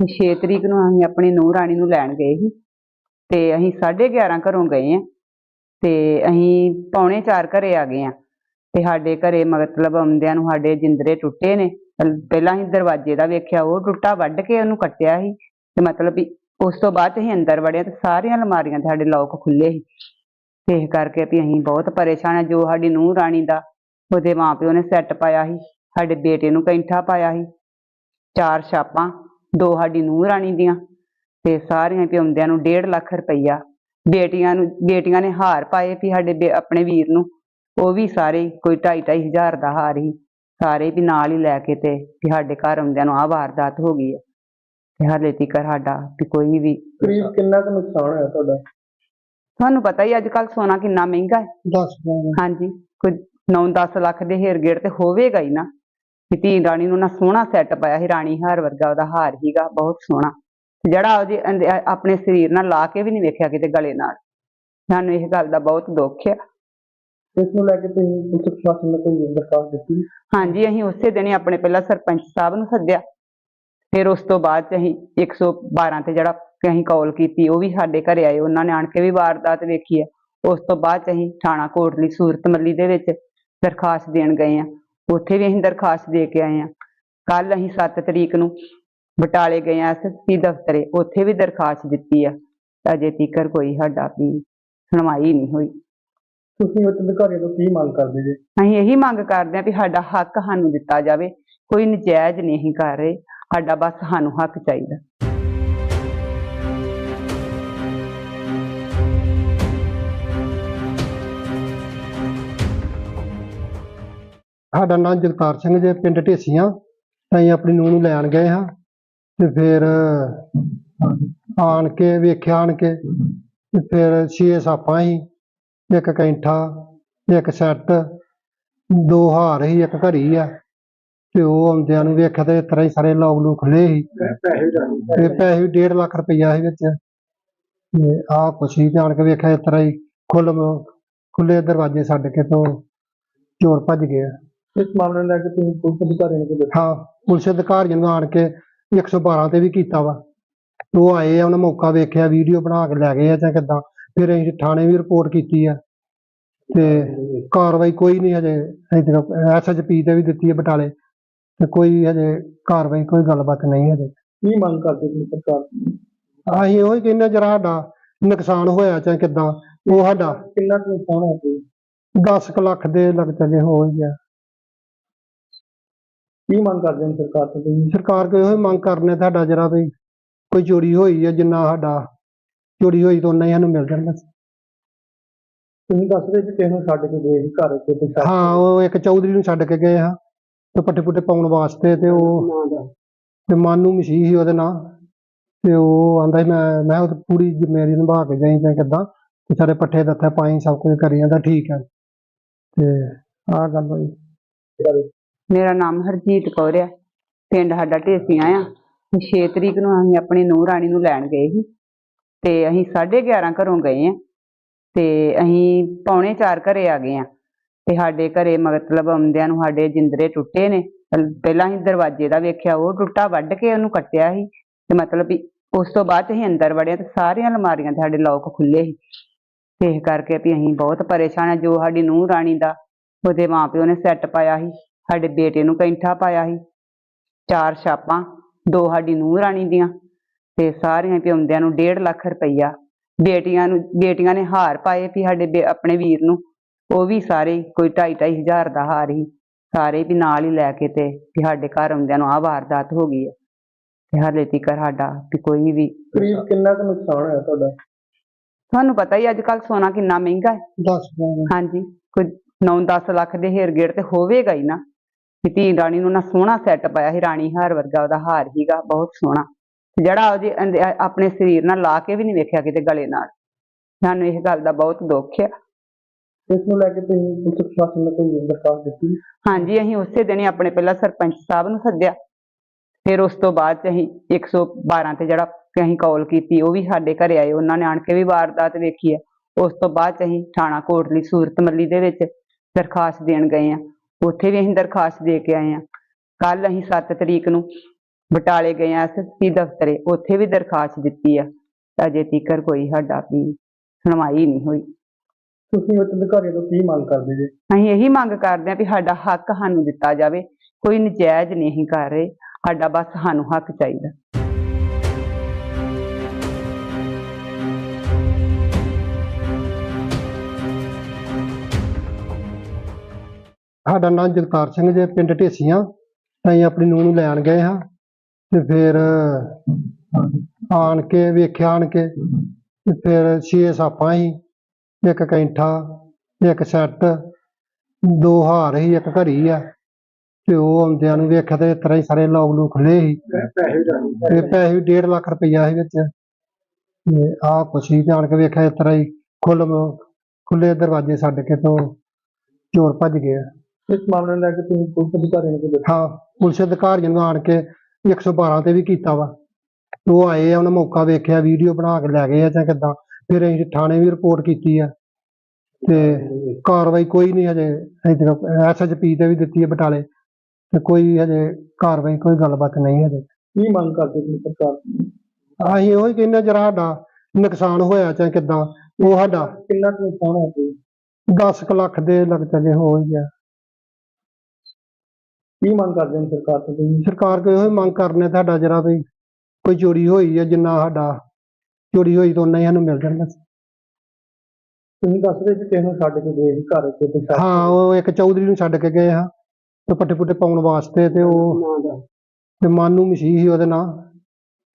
6 ਤਰੀਕ ਨੂੰ ਅਸੀਂ ਆਪਣੀ ਨੂੰਹ ਰਾਣੀ ਨੂੰ ਲੈਣ ਗਏ ਸੀ। ਤੇ ਅਸੀਂ 11:30 ਘਰੋਂ ਗਏ ਆ। ਤੇ ਅਸੀਂ ਪੌਣੇ 4 ਘਰੇ ਆ ਗਏ ਆ। ਤੇ ਸਾਡੇ ਘਰੇ ਮਤਲਬ ਆਉਂਦਿਆਂ ਨੂੰ ਸਾਡੇ ਜਿੰਦਰੇ ਟੁੱਟੇ ਨੇ। ਪਹਿਲਾਂ ਅਸੀਂ ਦਰਵਾਜ਼ੇ ਦਾ ਵੇਖਿਆ, ਉਹ ਟੁੱਟਾ ਵੱਢ ਕੇ ਉਹਨੂੰ ਕੱਟਿਆ ਸੀ। ਤੇ ਮਤਲਬ ਵੀ ਉਸ ਤੋਂ ਬਾਅਦ ਅਸੀਂ ਅੰਦਰ ਵੜਿਆ ਤੇ ਸਾਰੀਆਂ ਅਲਮਾਰੀਆਂ ਤੇ ਸਾਡੇ ਲੋਕ ਖੁੱਲੇ ਸੀ। ਤੇ ਇਸ ਕਰਕੇ ਵੀ ਅਸੀਂ ਬਹੁਤ ਪਰੇਸ਼ਾਨ ਆ। ਜੋ ਸਾਡੀ ਨੂੰਹ ਰਾਣੀ ਦਾ, ਉਹਦੇ ਮਾਪਿਓ ਨੇ ਸੈੱਟ ਪਾਇਆ ਸੀ। ਸਾਡੇ ਬੇਟੇ ਨੂੰ ਕੈਂਠਾ ਪਾਇਆ ਸੀ। ਚਾਰ ਛਾਪਾਂ ਦੋ ਸਾਡੀ ਨੂੰਹ ਰਾਣੀ ਦੀਆਂ ਤੇ ਸਾਰੀਆਂ ਪਿਉਂਦਿਆਂ ਨੂੰ 1.5 ਲੱਖ ਰੁਪਈਆ। ਬੇਟੀਆਂ ਨੂੰ ਬੇਟੀਆਂ ਨੇ ਹਾਰ ਪਾਏ ਵੀ ਸਾਡੇ ਆਪਣੇ ਵੀਰ ਨੂੰ। ਉਹ ਵੀ ਸਾਰੇ ਕੋਈ 2.5 ਹਜ਼ਾਰ ਦਾ ਹਾਰ ਹੀ ਸਾਰੇ ਵੀ ਨਾਲ ਹੀ ਲੈ ਕੇ ਤੇ ਵੀ ਸਾਡੇ ਘਰ ਆਉਂਦਿਆਂ ਨੂੰ ਆਹ ਵਾਰਦਾਤ ਹੋ ਗਈ ਹੈ ਤੇ ਹਾਲੇ ਤੀਕਰ ਸਾਡਾ ਵੀ ਕੋਈ ਵੀ ਕਰੀਬ ਕਿੰਨਾ ਕੁ ਨੁਕਸਾਨ ਹੋਇਆ ਤੁਹਾਡਾ? ਤੁਹਾਨੂੰ ਪਤਾ ਹੀ ਅੱਜ ਕੱਲ ਸੋਨਾ ਕਿੰਨਾ ਮਹਿੰਗਾ ਹੈ। ਦੱਸ ਦਿਓ। ਹਾਂਜੀ ਕੋਈ 9-10 ਲੱਖ ਦੇ ਹੇਰ ਗੇੜ ਤੇ ਹੋਵੇਗਾ ਹੀ ਨਾ। ਕਿ ਧੀ ਰਾਣੀ ਨੂੰ ਨਾ ਸੋਹਣਾ ਸੈੱਟ ਪਾਇਆ ਸੀ ਰਾਣੀ ਹਾਰ ਵਰਗਾ ਉਹਦਾ ਹਾਰ ਹੀਗਾ ਬਹੁਤ ਸੋਹਣਾ। ਜਿਹੜਾ ਉਹਦੇ ਅੰਦ- ਆਪਣੇ ਸਰੀਰ ਨਾਲ ਲਾ ਕੇ ਵੀ ਨਹੀਂ ਵੇਖਿਆ ਕਿਤੇ ਗਲੇ ਨਾਲ। ਸਾਨੂੰ ਇਸ ਗੱਲ ਦਾ ਬਹੁਤ ਦੁੱਖ ਆ। ਇਸ ਨੂੰ ਲੈ ਕੇ ਤੁਸੀਂ ਪੁਲਿਸ ਪ੍ਰਸ਼ਾਸਨ ਨੂੰ ਕੋਈ ਦਰਖਾਸਤ ਦਿੱਤੀ? ਹਾਂਜੀ ਅਸੀਂ ਉਸੇ ਦਿਨ ਹੀ ਆਪਣੇ ਪਹਿਲਾਂ ਸਰਪੰਚ ਸਾਹਿਬ ਨੂੰ ਸੱਦਿਆ। ਫਿਰ ਉਸ ਤੋਂ ਬਾਅਦ ਚ ਅਸੀਂ 112 ਤੇ ਜਿਹੜਾ ਅਸੀਂ ਕਾਲ ਕੀਤੀ ਉਹ ਵੀ ਸਾਡੇ ਘਰੇ ਆਏ। ਉਹਨਾਂ ਨੇ ਆਣ ਕੇ ਵੀ ਵਾਰਦਾਤ ਵੇਖੀ ਹੈ ਉਸ ਤੋਂ ਬਾਅਦ ਚ ਅਸੀਂ ਥਾਣਾ ਕੋਟਲੀ ਸੂਰਤ ਮੱਲੀ ਦੇ ਵਿੱਚ ਦਰਖਾਸਤ ਦੇਣ ਗਏ ਆ। ਉੱਥੇ ਵੀ ਅਸੀਂ ਦਰਖਾਸਤ ਦੇ ਕੇ ਆਏ ਆ ਕੱਲ ਅਸੀਂ 7 ਤਰੀਕ ਨੂੰ ਬਟਾਲੇ ਗਏ ਆ ਐਸਐਸਪੀ ਦਫ਼ਤਰੇ। ਉੱਥੇ ਵੀ ਦਰਖਾਸਤ ਦਿੱਤੀ ਆ। ਅਜੇ ਤੀਕਰ ਕੋਈ ਸਾਡਾ ਵੀ ਸੁਣਵਾਈ ਨਹੀਂ ਹੋਈ। ਤੁਸੀਂ ਉੱਚ ਅਧਿਕਾਰੀਆਂ ਤੋਂ ਕੀ ਮੰਗ ਕਰਦੇ ਜੀ? ਅਸੀਂ ਇਹੀ ਮੰਗ ਕਰਦੇ ਹਾਂ ਵੀ ਸਾਡਾ ਹੱਕ ਸਾਨੂੰ ਦਿੱਤਾ ਜਾਵੇ। ਕੋਈ ਨਜਾਇਜ਼ ਨਹੀਂ ਕਰ ਰਹੇ। ਸਾਡਾ ਬਸ ਸਾਨੂੰ ਹੱਕ ਚਾਹੀਦਾ। ਸਾਡਾ ਨਾਮ ਜਗਤਾਰ ਸਿੰਘ ਜੇ ਪਿੰਡ ਢੇਸੀਆਂ। ਅਸੀਂ ਆਪਣੀ ਨੂੰਹ ਨੂੰ ਲੈਣ ਗਏ ਹਾਂ ਤੇ ਫਿਰ ਆਣ ਕੇ ਵੇਖਿਆ ਆਣ ਕੇ ਤੇ ਫਿਰ ਛੇ ਸਾਪਾਂ ਸੀ ਇੱਕ ਕੈਂਠਾ ਇੱਕ ਸੈੱਟ ਦੋ ਹਾਰ ਸੀ ਇੱਕ ਘੜੀ ਆ। ਤੇ ਉਹ ਆਉਂਦਿਆਂ ਨੂੰ ਵੇਖਿਆ ਤੇ ਤਰ੍ਹਾਂ ਹੀ ਸਾਰੇ ਲੋਕ ਨੂੰ ਖੁੱਲੇ ਸੀ। ਤੇ ਪੈਸੇ ਵੀ 1.5 ਲੱਖ ਰੁਪਈਆ ਸੀ ਵਿੱਚ। ਤੇ ਆਹ ਕੁਛ ਸੀ ਜਾਣ ਕੇ ਵੇਖਿਆ ਇਸ ਤਰ੍ਹਾਂ ਹੀ ਖੁੱਲ ਖੁੱਲੇ ਦਰਵਾਜ਼ੇ ਛੱਡ ਕੇ ਤੋਂ ਚੋਰ ਭੱਜ ਗਏ ਆ। ਇਸ ਮਾਮਲੇ ਨੂੰ ਲੈ ਕੇ ਤੁਸੀਂ ਪੁਲਿਸ ਅਧਿਕਾਰੀਆਂ ਨੂੰ ਕੀ ਦੱਸਿਆ ਹਾਂ ਪੁਲਿਸ ਅਧਿਕਾਰੀਆਂ ਨੂੰ ਆਣ ਕੇ 112 ਤੇ ਵੀ ਕੀਤਾ ਵਾ। ਉਹ ਆਏ ਆ ਉਹਨਾਂ ਮੌਕਾ ਵੇਖਿਆ ਵੀਡੀਓ ਬਣਾ ਕੇ ਲੈ ਗਏ ਆ ਜਾਂ ਕਿੱਦਾਂ। ਫਿਰ ਅਸੀਂ ਥਾਣੇ ਵੀ ਰਿਪੋਰਟ ਕੀਤੀ ਆ। ਤੇ ਕਾਰਵਾਈ ਕੋਈ ਨਹੀਂ ਹਜੇ ਐਸਐਚਪੀ ਤੇ ਵੀ ਦਿੱਤੀ ਹੈ ਬਟਾਲੇ। ਤੇ ਕੋਈ ਹਜੇ ਕਾਰਵਾਈ ਕੋਈ ਗੱਲਬਾਤ ਨਹੀਂ ਹਜੇ। ਕੀ ਮੰਗ ਕਰਦੇ ਤੁਸੀਂ ਸਰਕਾਰ ਤੋਂ? ਅਸੀਂ ਉਹੀ ਕਹਿੰਦੇ ਹਾਂ, ਜਿਹੜਾ ਸਾਡਾ ਨੁਕਸਾਨ ਹੋਇਆ ਚਾਹੇ ਕਿੱਦਾਂ ਉਹ ਸਾਡਾ ਕਿੰਨਾ ਕੁ ਨੁਕਸਾਨ ਹੋਇਆ ਜੀ 10 ਕੁ ਲੱਖ ਦੇ ਲੱਗ ਚੱਲੇ ਹੋ ਹੀ ਗਿਆ। ਕੀ ਮੰਗ ਕਰਦੇ ਨੇ ਸਰਕਾਰ ਤੋਂ ਤੁਸੀਂ? ਸਰਕਾਰ ਕੋਲ ਇਹੋ ਹੀ ਮੰਗ ਕਰਨੇ ਤੁਹਾਡਾ ਜਿਹੜਾ ਵੀ ਕੋਈ ਚੋਰੀ ਹੋਈ ਹੈ ਜਿੰਨਾ ਸਾਡਾ ਚੋਰੀ ਹੋਈ ਤਾਂ ਉਨਾ ਹੀ ਸਾਨੂੰ ਮਿਲ ਜਾਣ ਬਸ ਤੁਸੀਂ ਦੱਸ ਰਹੇ ਕਿਸੇ ਨੂੰ ਛੱਡ ਕੇ ਗਏ ਸੀ ਘਰ ਤੇ ਤੇ ਹਾਂ ਉਹ ਇੱਕ ਚੌਧਰੀ ਨੂੰ ਛੱਡ ਕੇ ਗਏ ਹਾਂ ਤੇ ਪੱਟੇ ਪੁੱਟੇ ਪਾਉਣ ਵਾਸਤੇ ਤੇ ਉਹ ਤੇ ਮਾਨੂ ਮਸੀਹ ਸੀ ਉਹਦੇ ਨਾਂ ਤੇ ਉਹ ਆਂਦਾ ਸੀ ਮੈਂ ਮੈਂ ਉਹ ਪੂਰੀ ਜ਼ਿੰਮੇਵਾਰੀ ਨਿਭਾ ਕੇ ਜਾਈ ਜਾਂ ਕਿੱਦਾਂ। ਤੇ ਸਾਰੇ ਪੱਠੇ ਦੱਥੇ ਪਾਈ ਸਭ ਕੁਝ ਕਰੀ ਜਾਂਦਾ ਠੀਕ ਹੈ ਤੇ ਆਹ ਗੱਲ ਹੋਈ। ਮੇਰਾ ਨਾਮ ਹਰਜੀਤ ਕੌਰ ਆ। ਪਿੰਡ ਸਾਡਾ ਢੇਸੀਆਂ ਆ। 6 ਤਰੀਕ ਨੂੰ ਅਸੀਂ ਆਪਣੀ ਨੂੰਹ ਰਾਣੀ ਨੂੰ ਲੈਣ ਗਏ ਸੀ। ਤੇ ਅਸੀਂ 11:30 ਘਰੋਂ ਗਏ ਆ। ਤੇ ਅਸੀਂ ਪੌਣੇ 4 ਘਰੇ ਆ ਗਏ ਆ। ਤੇ ਸਾਡੇ ਘਰੇ ਮਤਲਬ ਆਉਂਦਿਆਂ ਨੂੰ ਸਾਡੇ ਜਿੰਦਰੇ ਟੁੱਟੇ ਨੇ। ਪਹਿਲਾਂ ਅਸੀਂ ਦਰਵਾਜ਼ੇ ਦਾ ਵੇਖਿਆ, ਉਹ ਟੁੱਟਾ ਵੱਢ ਕੇ ਉਹਨੂੰ ਕੱਟਿਆ ਸੀ। ਤੇ ਮਤਲਬ ਵੀ ਉਸ ਤੋਂ ਬਾਅਦ 'ਚ ਅਸੀਂ ਅੰਦਰ ਵੜਿਆ ਤੇ ਸਾਰੀਆਂ ਅਲਮਾਰੀਆਂ ਦੇ ਸਾਡੇ ਲੋਕ ਖੁੱਲੇ ਸੀ। ਤੇ ਇਸ ਕਰਕੇ ਵੀ ਅਸੀਂ ਬਹੁਤ ਪਰੇਸ਼ਾਨ ਆ। ਜੋ ਸਾਡੀ ਨੂੰਹ ਰਾਣੀ ਦਾ ਉਹਦੇ ਮਾਪਿਓ ਨੇ ਸੈੱਟ ਪਾਇਆ ਸੀ। ਸਾਡੇ ਬੇਟੇ ਨੂੰ ਕੈਂਠਾ ਪਾਇਆ ਸੀ। ਚਾਰ ਛਾਪਾਂ ਦੋ ਸਾਡੀ ਨੂੰਹ ਰਾਣੀ ਦੀਆਂ ਤੇ ਸਾਰੀਆਂ ਪਿਉਂਦਿਆਂ ਨੂੰ 1.5 ਲੱਖ ਰੁਪਈਆ। ਬੇਟੀਆਂ ਨੂੰ ਬੇਟੀਆਂ ਨੇ ਹਾਰ ਪਾਏ ਵੀ ਸਾਡੇ ਆਪਣੇ ਵੀਰ ਨੂੰ। ਉਹ ਵੀ ਸਾਰੇ ਕੋਈ 2.5 ਹਜ਼ਾਰ ਦਾ ਹਾਰ ਸੀ ਸਾਰੇ ਵੀ ਨਾਲ ਹੀ ਲੈ ਕੇ ਤੇ ਵੀ ਸਾਡੇ ਘਰ ਆਉਂਦਿਆਂ ਨੂੰ ਆਹ ਵਾਰਦਾਤ ਹੋ ਗਈ ਹੈ। ਤੇ ਹਾਲੇ ਤੀਕਰ ਸਾਡਾ ਵੀ ਕੋਈ ਵੀ ਕਰੀਬ ਕਿੰਨਾ ਕੁ ਨੁਕਸਾਨ ਹੋਇਆ ਤੁਹਾਡਾ? ਤੁਹਾਨੂੰ ਪਤਾ ਹੀ ਅੱਜ ਕੱਲ ਸੋਨਾ ਕਿੰਨਾ ਮਹਿੰਗਾ ਹੈ। 10 ਹਾਂਜੀ ਕੋਈ 9-10 ਲੱਖ ਦੇ ਹੇਰ ਗੇੜ ਤੇ ਹੋਵੇਗਾ ਹੀ ਨਾ। ਵੀ ਧੀ ਰਾਣੀ ਨੂੰ ਨਾ ਸੋਹਣਾ ਸੈੱਟ ਪਾਇਆ ਸੀ ਰਾਣੀ ਹਾਰ ਵਰਗਾ ਉਹਦਾ ਹਾਰ ਹੀਗਾ ਬਹੁਤ ਸੋਹਣਾ। ਜਿਹੜਾ ਉਹਦੇ ਆਪਣੇ ਸਰੀਰ ਨਾਲ ਲਾ ਕੇ ਵੀ ਨਹੀਂ ਵੇਖਿਆ ਕਿਤੇ ਗਲੇ ਨਾਲ। ਸਾਨੂੰ ਇਹ ਗੱਲ ਦਾ ਬਹੁਤ ਦੁੱਖ ਆ। ਇਸ ਨੂੰ ਲੈ ਕੇ ਤੁਸੀਂ ਪੁਲਿਸ ਪ੍ਰਸ਼ਾਸਨ ਨੂੰ ਕੋਈ ਦਰਖਾਸਤ ਦਿੱਤੀ? ਹਾਂਜੀ ਅਸੀਂ ਉਸੇ ਦਿਨ ਹੀ ਆਪਣੇ ਪਹਿਲਾਂ ਸਰਪੰਚ ਸਾਹਿਬ ਨੂੰ ਸੱਦਿਆ। ਫਿਰ ਉਸ ਤੋਂ ਬਾਅਦ ਅਸੀਂ 112 ਤੇ ਜਿਹੜਾ ਕਿ ਅਸੀਂ ਕਾਲ ਕੀਤੀ ਉਹ ਵੀ ਸਾਡੇ ਘਰੇ ਆਏ। ਉਹਨਾਂ ਨੇ ਆਣ ਕੇ ਵੀ ਵਾਰਦਾਤ ਵੇਖੀ ਹੈ ਉਸ ਤੋਂ ਬਾਅਦ ਅਸੀਂ ਥਾਣਾ ਕੋਟਲੀ ਸੂਰਤ ਮੱਲੀ ਦੇ ਵਿੱਚ ਦਰਖਾਸਤ ਦੇਣ ਗਏ ਆ। ਉੱਥੇ ਵੀ ਅਸੀਂ ਦਰਖਾਸਤ ਦੇ ਕੇ ਆਏ ਆ ਕੱਲ ਅਸੀਂ 7 ਤਰੀਕ ਨੂੰ ਬਟਾਲੇ ਗਏ ਆ ਐਸਐਸਪੀ ਦਫ਼ਤਰੇ। ਉੱਥੇ ਵੀ ਦਰਖਾਸਤ ਦਿੱਤੀ ਆ। ਅਜੇ ਤੀਕਰ ਕੋਈ ਸਾਡਾ ਵੀ ਸੁਣਵਾਈ ਨਹੀਂ ਹੋਈ। ਤੁਸੀਂ ਉੱਚ ਅਧਿਕਾਰੀਆਂ ਤੋਂ ਕੀ ਮੰਗ ਕਰਦੇ ਜੀ? ਅਸੀਂ ਇਹੀ ਮੰਗ ਕਰਦੇ ਹਾਂ ਵੀ ਸਾਡਾ ਹੱਕ ਸਾਨੂੰ ਦਿੱਤਾ ਜਾਵੇ। ਕੋਈ ਨਜਾਇਜ਼ ਨਹੀਂ ਕਰ ਰਹੇ। ਸਾਡਾ ਬਸ ਸਾਨੂੰ ਹੱਕ ਚਾਹੀਦਾ। ਸਾਡਾ ਨਾਮ ਜਗਤਾਰ ਸਿੰਘ ਜੇ, ਪਿੰਡ ਢੇਸੀਆਂ। ਅਸੀਂ ਆਪਣੀ ਨੂੰਹ ਨੂੰ ਲੈਣ ਗਏ ਹਾਂ ਤੇ ਫਿਰ ਆਣ ਕੇ ਵੇਖਿਆ, ਆਣ ਕੇ ਤੇ ਫਿਰ ਛੇ ਸਾਪਾਂ ਸੀ, ਇੱਕ ਕੈਂਠਾ, ਇੱਕ ਸੈੱਟ, ਦੋ ਹਾਰ ਸੀ, ਇੱਕ ਘੜੀ ਆ। ਤੇ ਉਹ ਆਉਂਦਿਆਂ ਨੂੰ ਵੇਖਿਆ ਤੇ ਇਸ ਤਰ੍ਹਾਂ ਹੀ ਸਾਰੇ ਲੋਕ ਨੂੰ ਖੁੱਲੇ ਸੀ। ਤੇ ਪੈਸੇ ਵੀ 1.5 ਲੱਖ ਰੁਪਈਆ ਸੀ ਵਿੱਚ। ਤੇ ਆਹ ਕੁਛ ਸੀ, ਜਾਣ ਕੇ ਵੇਖਿਆ ਇਸ ਤਰ੍ਹਾਂ ਹੀ ਖੁੱਲ ਖੁੱਲੇ ਦਰਵਾਜ਼ੇ ਛੱਡ ਕੇ ਤੋਂ ਚੋਰ ਭੱਜ ਗਏ ਇਸ ਮਾਮਲੇ ਨੂੰ ਲੈ ਕੇ ਤੁਸੀਂ ਪੁਲਿਸ ਅਧਿਕਾਰੀਆਂ ਨੂੰ ਕੀ ਦੱਸਿਆ ਹਾਂ ਪੁਲਿਸ ਅਧਿਕਾਰੀਆਂ ਨੂੰ ਆਣ ਕੇ 112 ਤੇ ਵੀ ਕੀਤਾ ਵਾ। ਉਹ ਆਏ ਆ ਉਹਨਾਂ ਮੌਕਾ ਵੇਖਿਆ ਵੀਡੀਓ ਬਣਾ ਕੇ ਲੈ ਗਏ ਆ ਜਾਂ ਕਿੱਦਾਂ। ਫਿਰ ਅਸੀਂ ਥਾਣੇ ਵੀ ਰਿਪੋਰਟ ਕੀਤੀ ਆ। ਤੇ ਕਾਰਵਾਈ ਕੋਈ ਨਹੀਂ ਹਜੇ ਐਸਐਚਪੀ ਤੇ ਵੀ ਦਿੱਤੀ ਹੈ ਬਟਾਲੇ। ਤੇ ਕੋਈ ਹਜੇ ਕਾਰਵਾਈ ਕੋਈ ਗੱਲਬਾਤ ਨਹੀਂ ਹਜੇ। ਕੀ ਮੰਗ ਕਰਦੇ ਤੁਸੀਂ ਸਰਕਾਰ? ਅਸੀਂ ਉਹੀ ਕਹਿੰਦੇ ਜਿਹੜਾ ਸਾਡਾ ਨੁਕਸਾਨ ਹੋਇਆ ਚਾਹੇ ਕਿੱਦਾਂ ਉਹ ਸਾਡਾ ਕਿੰਨਾ ਕੁ ਨੁਕਸਾਨ ਹੋਇਆ ਜੀ 10 ਕੁ ਲੱਖ ਦੇ ਲੱਗ ਚੱਲੇ ਹੀ ਗਿਆ। ਕੀ ਮੰਗ ਕਰਦੇ ਨੇ ਸਰਕਾਰ ਤੋਂ ਤੁਸੀਂ? ਸਰਕਾਰ ਕੋਲ ਇਹੋ ਹੀ ਮੰਗ ਕਰਨੇ ਤੁਹਾਡਾ ਜਰਾ ਵੀ ਕੋਈ ਚੋਰੀ ਹੋਈ ਹੈ ਜਿੰਨਾ ਸਾਡਾ ਚੋਰੀ ਹੋਈ ਤਾਂ ਉਨਾ ਹੀ ਸਾਨੂੰ ਮਿਲ ਜਾਣਾ ਤੁਸੀਂ ਦੱਸਦੇ ਕਿ ਕਿਸੇ ਨੂੰ ਛੱਡ ਕੇ ਗਏ ਸੀ ਘਰ ਤੇ ਤੇ ਛੱਡ ਹਾਂ ਉਹ ਇੱਕ ਚੌਧਰੀ ਨੂੰ ਛੱਡ ਕੇ ਗਏ ਹਾਂ ਤੇ ਪੱਟੇ ਪੁੱਟੇ ਪਾਉਣ ਵਾਸਤੇ ਤੇ ਉਹ ਤੇ ਮਾਨੂ ਮਸੀਹ ਸੀ ਉਹਦੇ ਨਾਂ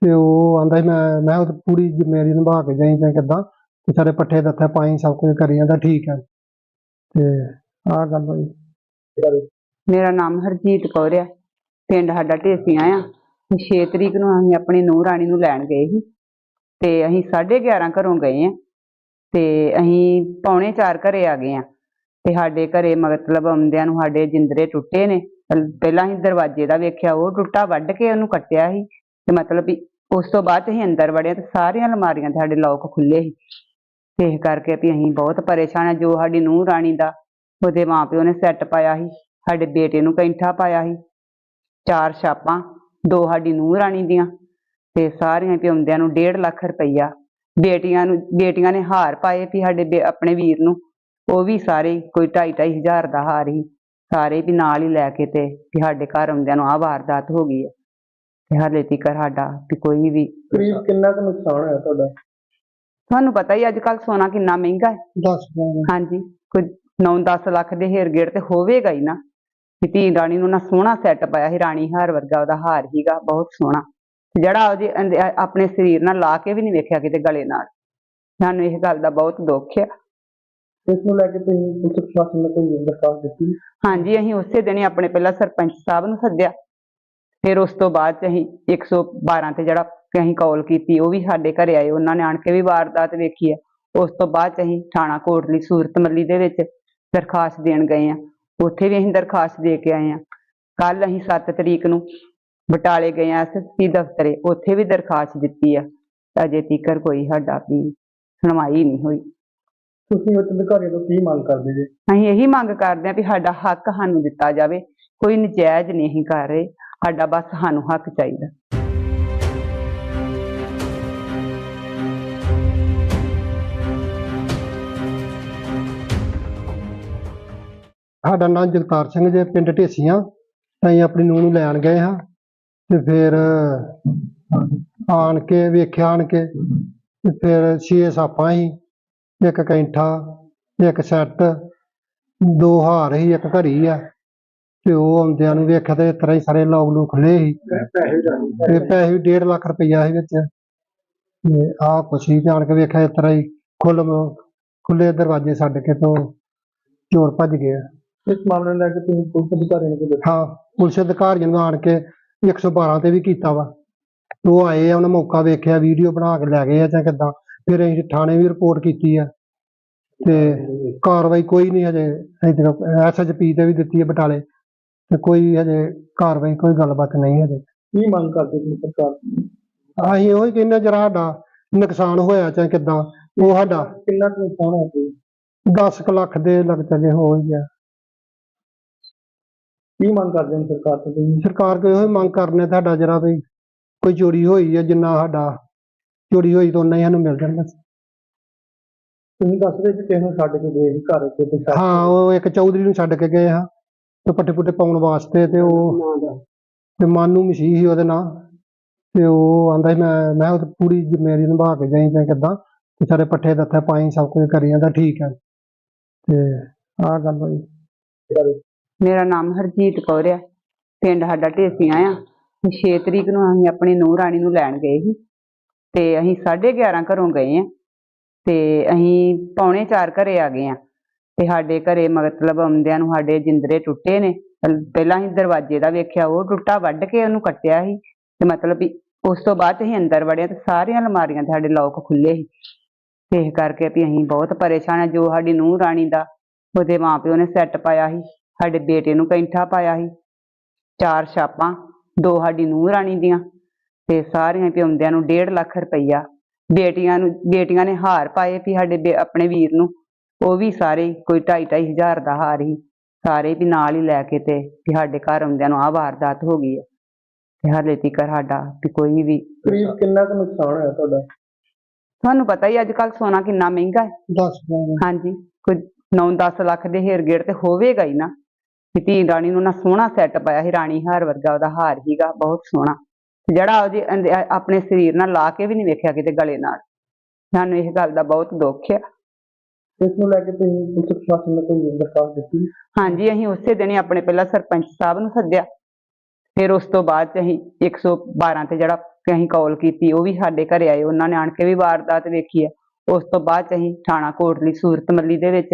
ਤੇ ਉਹ ਆਂਦਾ ਸੀ ਮੈਂ ਮੈਂ ਉਹ ਪੂਰੀ ਜ਼ਿੰਮੇਵਾਰੀ ਨਿਭਾ ਕੇ ਜਾਈ ਜਾਂ ਕਿੱਦਾਂ? ਤੇ ਸਾਰੇ ਪੱਠੇ ਦੱਥੇ ਪਾਈ ਸਭ ਕੁਝ ਕਰੀ ਜਾਂਦਾ ਠੀਕ ਹੈ ਤੇ ਆਹ ਗੱਲ ਹੋਈ। ਮੇਰਾ ਨਾਮ ਹਰਜੀਤ ਕੌਰ ਆ। ਪਿੰਡ ਸਾਡਾ ਢੇਸੀਆਂ ਆ। 6 ਤਰੀਕ ਨੂੰ ਅਸੀਂ ਆਪਣੀ ਨੂੰਹ ਰਾਣੀ ਨੂੰ ਲੈਣ ਗਏ ਸੀ। ਤੇ ਅਸੀਂ 11:30 ਘਰੋਂ ਗਏ ਆ। ਤੇ ਅਸੀਂ ਪੌਣੇ 4 ਘਰੇ ਆ ਗਏ ਆ। ਤੇ ਸਾਡੇ ਘਰੇ ਮਤਲਬ ਆਉਂਦਿਆਂ ਨੂੰ ਸਾਡੇ ਜਿੰਦਰੇ ਟੁੱਟੇ ਨੇ। ਪਹਿਲਾਂ ਅਸੀਂ ਦਰਵਾਜ਼ੇ ਦਾ ਵੇਖਿਆ, ਉਹ ਟੁੱਟਾ ਵੱਢ ਕੇ ਉਹਨੂੰ ਕੱਟਿਆ ਸੀ। ਤੇ ਮਤਲਬ ਵੀ ਉਸ ਤੋਂ ਬਾਅਦ ਅਸੀਂ ਅੰਦਰ ਵੜਿਆ ਤੇ ਸਾਰੀਆਂ ਅਲਮਾਰੀਆਂ ਦੇ ਸਾਡੇ ਲੋਕ ਖੁੱਲੇ ਸੀ। ਤੇ ਇਸ ਕਰਕੇ ਵੀ ਅਸੀਂ ਬਹੁਤ ਪਰੇਸ਼ਾਨ ਆ। ਜੋ ਸਾਡੀ ਨੂੰਹ ਰਾਣੀ ਦਾ ਉਹਦੇ ਮਾਪਿਓ ਨੇ ਸੈੱਟ ਪਾਇਆ ਸੀ। ਸਾਡੇ ਬੇਟੇ ਨੂੰ ਕੈਂਠਾ ਪਾਇਆ ਸੀ। ਚਾਰ ਛਾਪਾਂ ਦੋ ਸਾਡੀ ਨੂੰਹ ਰਾਣੀ ਦੀਆਂ ਤੇ ਸਾਰੀਆਂ ਪਿਉਂਦਿਆਂ ਨੂੰ 1.5 ਲੱਖ ਰੁਪਈਆ। ਬੇਟੀਆਂ ਨੂੰ ਬੇਟੀਆਂ ਨੇ ਹਾਰ ਪਾਏ ਵੀ ਸਾਡੇ ਆਪਣੇ ਵੀਰ ਨੂੰ। ਉਹ ਵੀ ਸਾਰੇ ਕੋਈ 2.5 ਹਜ਼ਾਰ ਦਾ ਹਾਰ ਹੀ। ਸਾਰੇ ਵੀ ਨਾਲ ਹੀ ਲੈ ਕੇ ਤੇ ਵੀ ਸਾਡੇ ਘਰ ਆਉਂਦਿਆਂ ਨੂੰ ਆਹ ਵਾਰਦਾਤ ਹੋ ਗਈ ਹੈ। ਤੇ ਹਾਲੇ ਤੀਕ ਸਾਡਾ ਵੀ ਕੋਈ ਵੀ ਕਰੀਬ ਕਿੰਨਾ ਕੁ ਨੁਕਸਾਨ ਹੋਇਆ ਤੁਹਾਡਾ? ਤੁਹਾਨੂੰ ਪਤਾ ਹੀ ਅੱਜ ਕੱਲ ਸੋਨਾ ਕਿੰਨਾ ਮਹਿੰਗਾ ਹੈ। ਹਾਂਜੀ ਕੋਈ 9-10 ਲੱਖ ਦੇ ਹੇਰ ਗੇੜ ਤੇ ਹੋਵੇਗਾ ਹੀ ਨਾ। ਧੀ ਰਾਣੀ ਨੂੰ ਨਾ ਸੋਹਣਾ ਸੈੱਟ ਪਾਇਆ ਸੀ ਰਾਣੀ ਹਾਰ ਵਰਗਾ ਉਹਦਾ ਹਾਰ ਹੀਗਾ ਬਹੁਤ ਸੋਹਣਾ। ਜਿਹੜਾ ਉਹਦੇ ਆਪਣੇ ਸਰੀਰ ਨਾਲ ਲਾ ਕੇ ਵੀ ਨਹੀਂ ਵੇਖਿਆ ਕਿਤੇ ਗਲੇ ਨਾਲ। ਸਾਨੂੰ ਇਸ ਗੱਲ ਦਾ ਬਹੁਤ ਦੁੱਖ ਆ। ਇਸ ਨੂੰ ਲੈ ਕੇ ਤੁਸੀਂ ਪੁਲਿਸ ਪ੍ਰਸ਼ਾਸਨ ਨੂੰ ਕੋਈ ਦਰਖਾਸਤ ਦਿੱਤੀ? ਹਾਂਜੀ ਅਸੀਂ ਉਸੇ ਦਿਨ ਆਪਣੇ ਪਹਿਲਾਂ ਸਰਪੰਚ ਸਾਹਿਬ ਨੂੰ ਸੱਦਿਆ। ਫਿਰ ਉਸ ਤੋਂ ਬਾਅਦ ਚ ਅਸੀਂ 112 ਤੇ ਜਿਹੜਾ ਅਸੀਂ ਕਾਲ ਕੀਤੀ ਉਹ ਵੀ ਸਾਡੇ ਘਰੇ ਆਏ। ਉਹਨਾਂ ਨੇ ਆਣ ਕੇ ਵੀ ਵਾਰਦਾਤ ਵੇਖੀ ਹੈ ਉਸ ਤੋਂ ਬਾਅਦ ਚ ਅਸੀਂ ਥਾਣਾ ਕੋਟਲੀ ਸੂਰਤ ਮੱਲੀ ਦੇ ਵਿੱਚ ਦਰਖਾਸਤ ਦੇਣ ਗਏ ਆ। ਉੱਥੇ ਵੀ ਅਸੀਂ ਦਰਖਾਸਤ ਦੇ ਕੇ ਆਏ ਆ ਕੱਲ ਅਸੀਂ 7 ਤਰੀਕ ਨੂੰ ਬਟਾਲੇ ਗਏ ਆ ਐਸਐਸਪੀ ਦਫ਼ਤਰੇ। ਉੱਥੇ ਵੀ ਦਰਖਾਸਤ ਦਿੱਤੀ ਆ। ਅਜੇ ਤੀਕਰ ਕੋਈ ਸਾਡਾ ਵੀ ਸੁਣਵਾਈ ਨਹੀਂ ਹੋਈ। ਤੁਸੀਂ ਉੱਚ ਅਧਿਕਾਰੀਆਂ ਤੋਂ ਕੀ ਮੰਗ ਕਰਦੇ ਜੇ? ਅਸੀਂ ਇਹੀ ਮੰਗ ਕਰਦੇ ਹਾਂ ਵੀ ਸਾਡਾ ਹੱਕ ਸਾਨੂੰ ਦਿੱਤਾ ਜਾਵੇ। ਕੋਈ ਨਜਾਇਜ਼ ਨਹੀਂ ਕਰ ਰਹੇ। ਸਾਡਾ ਬਸ ਸਾਨੂੰ ਹੱਕ ਚਾਹੀਦਾ। ਸਾਡਾ ਨਾਮ ਜਗਤਾਰ ਸਿੰਘ ਜੇ, ਪਿੰਡ ਢੇਸੀਆਂ। ਅਸੀਂ ਆਪਣੀ ਨੂੰਹ ਨੂੰ ਲੈਣ ਗਏ ਹਾਂ ਤੇ ਫਿਰ ਆਣ ਕੇ ਵੇਖਿਆ ਆਣ ਕੇ ਤੇ ਫਿਰ ਛੇ ਸਾਪਾਂ ਸੀ, ਇੱਕ ਕੈਂਠਾ, ਇੱਕ ਸੈੱਟ, ਦੋ ਹਾਰ ਸੀ, ਇੱਕ ਘੜੀ ਆ। ਤੇ ਉਹ ਆਉਂਦਿਆਂ ਨੂੰ ਵੇਖਿਆ ਤੇ ਇਸ ਤਰ੍ਹਾਂ ਹੀ ਸਾਰੇ ਲੋਕ ਨੂੰ ਖੁੱਲੇ ਸੀ। ਤੇ ਪੈਸੇ ਵੀ 1.5 ਲੱਖ ਰੁਪਈਆ ਸੀ ਵਿੱਚ। ਤੇ ਆਹ ਕੁਛ ਹੀ ਤੇ ਆਣ ਕੇ ਵੇਖਿਆ ਇਸ ਤਰ੍ਹਾਂ ਹੀ ਖੁੱਲ ਖੁੱਲੇ ਦਰਵਾਜ਼ੇ ਛੱਡ ਕੇ ਤੋਂ ਚੋਰ ਭੱਜ ਗਏ ਇਸ ਮਾਮਲੇ ਨੂੰ ਲੈ ਕੇ ਤੁਸੀਂ ਪੁਲਿਸ ਅਧਿਕਾਰੀਆਂ ਨੂੰ ਦੱਸਿਆ? ਹਾਂ ਪੁਲਿਸ ਅਧਿਕਾਰੀਆਂ ਨੂੰ ਆਣ ਕੇ 112 ਤੇ ਵੀ ਕੀਤਾ ਵਾ। ਉਹ ਆਏ ਆ ਉਹਨਾਂ ਮੌਕਾ ਵੇਖਿਆ ਵੀਡੀਓ ਬਣਾ ਕੇ ਲੈ ਗਏ ਆ ਜਾਂ ਕਿੱਦਾਂ। ਫਿਰ ਅਸੀਂ ਥਾਣੇ ਵੀ ਰਿਪੋਰਟ ਕੀਤੀ ਆ। ਤੇ ਕਾਰਵਾਈ ਕੋਈ ਨਹੀਂ ਹਜੇ ਐਸਐਚਪੀ ਤੇ ਵੀ ਦਿੱਤੀ ਹੈ ਬਟਾਲੇ। ਤੇ ਕੋਈ ਹਜੇ ਕਾਰਵਾਈ ਕੋਈ ਗੱਲਬਾਤ ਨਹੀਂ ਹਜੇ। ਕੀ ਮੰਗ ਕਰਦੇ ਤੁਸੀਂ ਸਰਕਾਰ? ਅਸੀਂ ਉਹੀ ਕਹਿੰਦੇ ਜਰਾ ਸਾਡਾ ਨੁਕਸਾਨ ਹੋਇਆ ਚਾਹੇ ਕਿੱਦਾਂ ਉਹ ਸਾਡਾ ਕਿੰਨਾ ਕੁ ਨੁਕਸਾਨ ਹੋਇਆ ਜੀ 10 ਕੁ ਲੱਖ ਦੇ ਲੱਗ ਚੱਲੇ ਹੋ ਹੀ ਗਿਆ। ਕੀ ਮੰਗ ਕਰਦੇ ਨੇ ਸਰਕਾਰ ਤੋਂ ਤੁਸੀਂ? ਸਰਕਾਰ ਕੋਲ ਇਹੋ ਹੀ ਮੰਗ ਕਰਨੇ ਤੁਹਾਡਾ ਜਰਾ ਵੀ ਕੋਈ ਚੋਰੀ ਹੋਈ ਹੈ ਜਿੰਨਾ ਸਾਡਾ ਚੋਰੀ ਹੋਈ ਤਾਂ ਉਨਾ ਹੀ ਸਾਨੂੰ ਮਿਲ ਜਾਣਾ ਤੁਸੀਂ ਦੱਸਦੇ ਕਿ ਕਿਸੇ ਨੂੰ ਛੱਡ ਕੇ ਗਏ ਸੀ ਘਰ ਤੇ ਤੇ ਛੱਡ ਹਾਂ ਉਹ ਇੱਕ ਚੌਧਰੀ ਨੂੰ ਛੱਡ ਕੇ ਗਏ ਹਾਂ। ਤੇ ਪੱਟੇ ਪੁੱਟੇ ਪਾਉਣ ਵਾਸਤੇ ਤੇ ਉਹ ਤੇ ਮਾਨੂ ਮਸੀਹ ਸੀ ਉਹਦੇ ਨਾਂ ਤੇ ਉਹ ਆਂਦਾ ਸੀ ਮੈਂ ਮੈਂ ਉਹ ਪੂਰੀ ਜ਼ਿੰਮੇਵਾਰੀ ਨਿਭਾ ਕੇ ਜਾਈ ਜਾਂ ਕਿੱਦਾਂ? ਤੇ ਸਾਰੇ ਪੱਠੇ ਦੱਥੇ ਪਾਈ ਸਭ ਕੁਝ ਕਰੀ ਜਾਂਦਾ ਠੀਕ ਹੈ। ਤੇ ਆਹ ਗੱਲ ਹੋਈ। ਮੇਰਾ ਨਾਮ ਹਰਜੀਤ ਕੌਰ ਆ। ਪਿੰਡ ਸਾਡਾ ਢੇਸੀਆਂ ਆ। 6 ਤਰੀਕ ਨੂੰ ਅਸੀਂ ਆਪਣੀ ਨੂੰਹ ਰਾਣੀ ਨੂੰ ਲੈਣ ਗਏ ਸੀ। ਤੇ ਅਸੀਂ 11:30 ਘਰੋਂ ਗਏ ਆ। ਤੇ ਅਸੀਂ ਪੌਣੇ 4 ਘਰੇ ਆ ਗਏ ਆ। ਤੇ ਸਾਡੇ ਘਰੇ ਮਤਲਬ ਆਉਂਦਿਆਂ ਨੂੰ ਸਾਡੇ ਜਿੰਦਰੇ ਟੁੱਟੇ ਨੇ। ਪਹਿਲਾਂ ਅਸੀਂ ਦਰਵਾਜ਼ੇ ਦਾ ਵੇਖਿਆ, ਉਹ ਟੁੱਟਾ ਵੱਢ ਕੇ ਉਹਨੂੰ ਕੱਟਿਆ ਸੀ। ਤੇ ਮਤਲਬ ਵੀ ਉਸ ਤੋਂ ਬਾਅਦ ਅਸੀਂ ਅੰਦਰ ਵੜਿਆ ਤੇ ਸਾਰੀਆਂ ਅਲਮਾਰੀਆਂ ਤੇ ਸਾਡੇ ਲੋਕ ਖੁੱਲੇ ਸੀ। ਤੇ ਇਸ ਕਰਕੇ ਵੀ ਅਸੀਂ ਬਹੁਤ ਪਰੇਸ਼ਾਨ ਆ। ਜੋ ਸਾਡੀ ਨੂੰਹ ਰਾਣੀ ਦਾ ਉਹਦੇ ਮਾਪਿਓ ਨੇ ਸੈੱਟ ਪਾਇਆ ਸੀ। ਸਾਡੇ ਬੇਟੇ ਨੂੰ ਕੈਂਠਾ ਪਾਇਆ ਸੀ। ਚਾਰ ਛਾਪਾਂ ਦੋ ਸਾਡੀ ਨੂੰਹ ਰਾਣੀ ਦੀਆਂ ਤੇ ਸਾਰੀਆਂ ਪਿਉਂਦਿਆਂ ਨੂੰ 1.5 ਲੱਖ ਰੁਪਈਆ। ਬੇਟੀਆਂ ਨੂੰ ਬੇਟੀਆਂ ਨੇ ਹਾਰ ਪਾਏ ਵੀ ਸਾਡੇ ਆਪਣੇ ਵੀਰ ਨੂੰ। ਉਹ ਵੀ ਸਾਰੇ ਕੋਈ 2.5 ਹਜ਼ਾਰ ਦਾ ਹਾਰ ਹੀ ਸਾਰੇ ਵੀ ਨਾਲ ਹੀ ਲੈ ਕੇ ਤੇ ਵੀ ਸਾਡੇ ਘਰ ਆਉਂਦਿਆਂ ਨੂੰ ਆਹ ਵਾਰਦਾਤ ਹੋ ਗਈ ਹੈ ਤੇ ਹਾਲੇ ਤੀਕ ਸਾਡਾ ਵੀ ਕੋਈ ਵੀ ਕਰੀਬ ਕਿੰਨਾ ਕੁ ਨੁਕਸਾਨ ਹੋਇਆ ਤੁਹਾਡਾ? ਤੁਹਾਨੂੰ ਪਤਾ ਹੀ ਅੱਜ ਕੱਲ ਸੋਨਾ ਕਿੰਨਾ ਮਹਿੰਗਾ ਹੈ। ਹਾਂਜੀ ਕੋਈ 9-10 ਲੱਖ ਦੇ ਹੇਰ ਗੇੜ ਤੇ ਹੋਵੇਗਾ ਹੀ ਨਾ। ਧੀ ਰਾਣੀ ਨੂੰ ਨਾ ਸੋਹਣਾ ਸੈੱਟ ਪਾਇਆ ਸੀ ਰਾਣੀ ਹਾਰ ਵਰਗਾ ਉਹਦਾ ਹਾਰ ਹੀਗਾ ਬਹੁਤ ਸੋਹਣਾ। ਜਿਹੜਾ ਉਹਦੇ ਆਪਣੇ ਸਰੀਰ ਨਾਲ ਲਾ ਕੇ ਵੀ ਨਹੀਂ ਵੇਖਿਆ ਕਿਤੇ ਗਲੇ ਨਾਲ। ਸਾਨੂੰ ਇਸ ਗੱਲ ਦਾ ਬਹੁਤ ਦੁੱਖ ਆ। ਇਸ ਨੂੰ ਲੈ ਕੇ ਤੁਸੀਂ ਪੁਲਿਸ ਪ੍ਰਸ਼ਾਸਨ ਨੂੰ ਕੋਈ ਦਰਖਾਸਤ ਦਿੱਤੀ? ਹਾਂਜੀ ਅਸੀਂ ਉਸੇ ਦਿਨ ਆਪਣੇ ਪਹਿਲਾਂ ਸਰਪੰਚ ਸਾਹਿਬ ਨੂੰ ਸੱਦਿਆ। ਫਿਰ ਉਸ ਤੋਂ ਬਾਅਦ ਚ ਅਸੀਂ 112 ਤੇ ਜਿਹੜਾ ਅਸੀਂ ਕਾਲ ਕੀਤੀ ਉਹ ਵੀ ਸਾਡੇ ਘਰੇ ਆਏ। ਉਹਨਾਂ ਨੇ ਆਣ ਕੇ ਵੀ ਵਾਰਦਾਤ ਵੇਖੀ ਹੈ ਉਸ ਤੋਂ ਬਾਅਦ ਚ ਅਸੀਂ ਥਾਣਾ ਕੋਟਲੀ ਸੂਰਤ ਮੱਲੀ ਦੇ ਵਿੱਚ